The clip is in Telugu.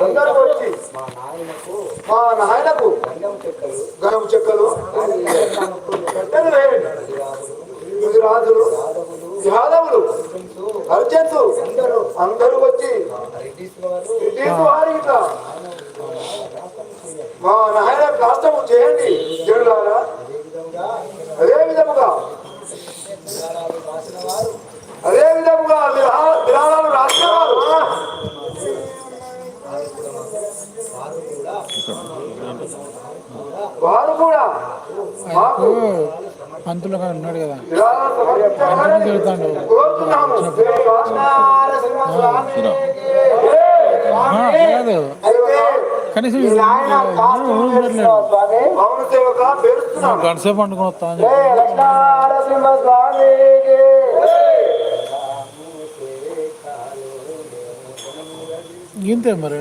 అందరూ వచ్చి మా నాయనకు మా నాయనకు గంగం చెక్కలు చెక్కలు పెట్టలు వేయండి యాదవులు అర్జెంట్స్ అందరూ వచ్చి బ్రిటిష్ వారి ఇట్లా మా నాయన కాస్తం చేయండి జనులారా. అదే విధముగా వారు కూడా మాకు పంతులు గారు ఉన్నాడు కదా. తిరుగుతాడు ఆ, లేదు. కనీసం గంటసేపు పండుకొని వస్తాను ఇంతే మరి.